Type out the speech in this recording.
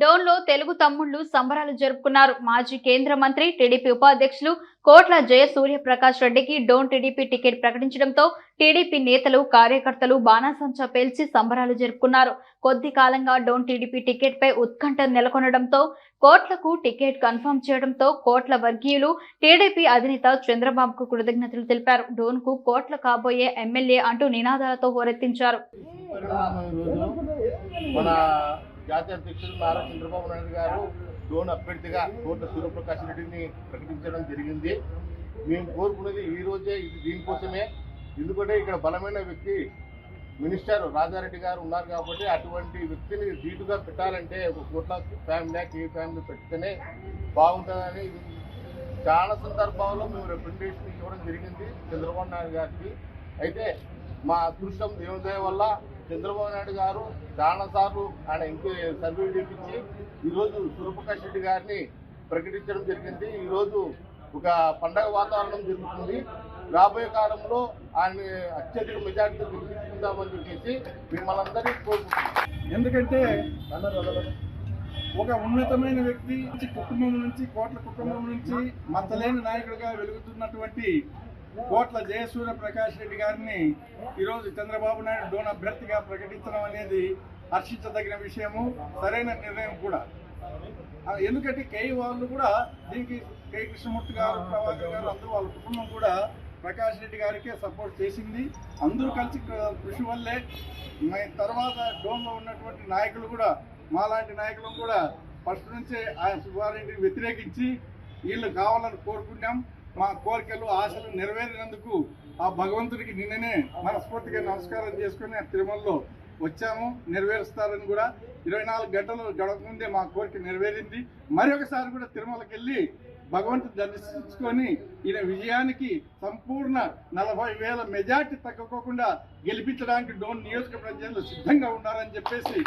డోన్లో తెలుగు తమ్ముళ్ళు సంబరాలు జరుపుకున్నారు. మాజీ కేంద్ర మంత్రి టీడీపీ ఉపాధ్యక్షులు కోట్ల జయ సూర్యప్రకాష్ రెడ్డికి డోన్ టీడీపీ టికెట్ ప్రకటించడంతో టీడీపీ నేతలు కార్యకర్తలు బాణాసంచా పేల్చి సంబరాలు జరుపుకున్నారు. కొద్ది కాలంగా డోన్ టీడీపీ టికెట్ పై ఉత్కంఠ నెలకొనడంతో కోట్లకు టికెట్ కన్ఫర్మ్ చేయడంతో కోట్ల వర్గీయులు టీడీపీ అధినేత చంద్రబాబుకు కృతజ్ఞతలు తెలిపారు. డోన్కు కోట్ల కాబోయే ఎమ్మెల్యే అంటూ నినాదాలతో హోరెత్తించారు. జాతీయ అధ్యక్షులు నారా చంద్రబాబు నాయుడు గారు డోన్ అభ్యర్థిగా కోర్టు సూర్యప్రకాష్ రెడ్డిని ప్రకటించడం జరిగింది. మేము కోరుకున్నది ఈ రోజే ఇది దీనికోసమే. ఎందుకంటే ఇక్కడ బలమైన వ్యక్తి మినిస్టర్ రాజారెడ్డి గారు ఉన్నారు కాబట్టి అటువంటి వ్యక్తిని ధీటుగా పెట్టాలంటే ఒక కోట్ల ఫ్యామిలీ ఈ ఫ్యామిలీ పెడితేనే బాగుంటుందని చాలా సందర్భాల్లో మేము రిప్రజెంటేషన్ ఇవ్వడం జరిగింది చంద్రబాబు నాయుడు గారికి. అయితే మా అదృష్టం దేవుదయ వల్ల చంద్రబాబు నాయుడు గారు చాలా సార్లు ఆయన ఇంకో సర్వే చేపించి ఈరోజు సూర్యప్రకాష్ రెడ్డి గారిని ప్రకటించడం జరిగింది. ఈరోజు ఒక పండగ వాతావరణం జరుగుతుంది. రాబోయే కాలంలో ఆయన అత్యధిక మెజార్టీతో గెలిపించుకుందామని చెప్పేసి మిమ్మల్ని అందరినీ కోరుకుంటున్నాం. ఎందుకంటే ఒక ఉన్నతమైన వ్యక్తి కుటుంబం నుంచి కోట్ల కుటుంబం నుంచి మచ్చలేని నాయకుడిగా వెలుగుతున్నటువంటి కోట్ల జయసూర్య ప్రకాష్ రెడ్డి గారిని ఈరోజు చంద్రబాబు నాయుడు డోన్ అభ్యర్థిగా ప్రకటించడం అనేది హర్షించదగిన విషయము సరైన నిర్ణయం కూడా. ఎందుకంటే కే వాళ్ళు కూడా దీనికి కే. కృష్ణమూర్తి గారు ప్రభాకర్ గారు అందరూ వాళ్ళ కుటుంబం కూడా ప్రకాష్ రెడ్డి గారికే సపోర్ట్ చేసింది. అందరూ కలిసి కృషి వల్లే తర్వాత డోన్లో ఉన్నటువంటి నాయకులు కూడా మాలాంటి నాయకులు కూడా ఫస్ట్ నుంచే ఆయన సుబ్బారెడ్డిని వ్యతిరేకించి వీళ్ళు కావాలని కోరుకున్నాం. మా కోరికలు ఆశలు నెరవేరినందుకు ఆ భగవంతుడికి నిన్ననే మనస్ఫూర్తిగా నమస్కారం చేసుకుని ఆ తిరుమలలో వచ్చాము. నెరవేరుస్తారని కూడా ఇరవై నాలుగు గంటలు గడవకముందే మా కోరిక నెరవేరింది. మరొకసారి కూడా తిరుమలకి వెళ్ళి భగవంతుడు దర్శించుకొని ఈయన విజయానికి సంపూర్ణ నలభై వేల మెజార్టీ తగ్గకోకుండా గెలిపించడానికి డోన్ నియోజక ప్రజలు సిద్ధంగా ఉన్నారని చెప్పేసి